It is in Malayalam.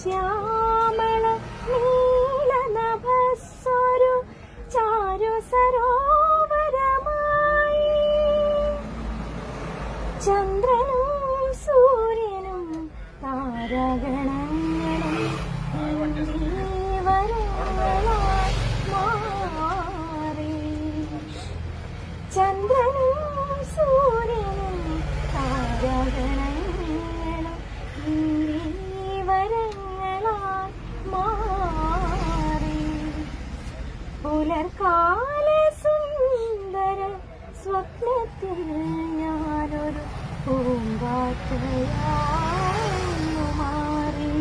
നീരദശ്യാമള നീലനഭസ്വരു ചാരു സരോവരമായി ചന്ദ്രനും സൂര്യനും താരഗണങ്ങളും മാറി. ചന്ദ്രനും സൂര്യനും പുലർക്കാല സുന്ദര സ്വപ്നത്തിൽ ഞാനൊരു പൂമ്പാറ്റയായി മാറി.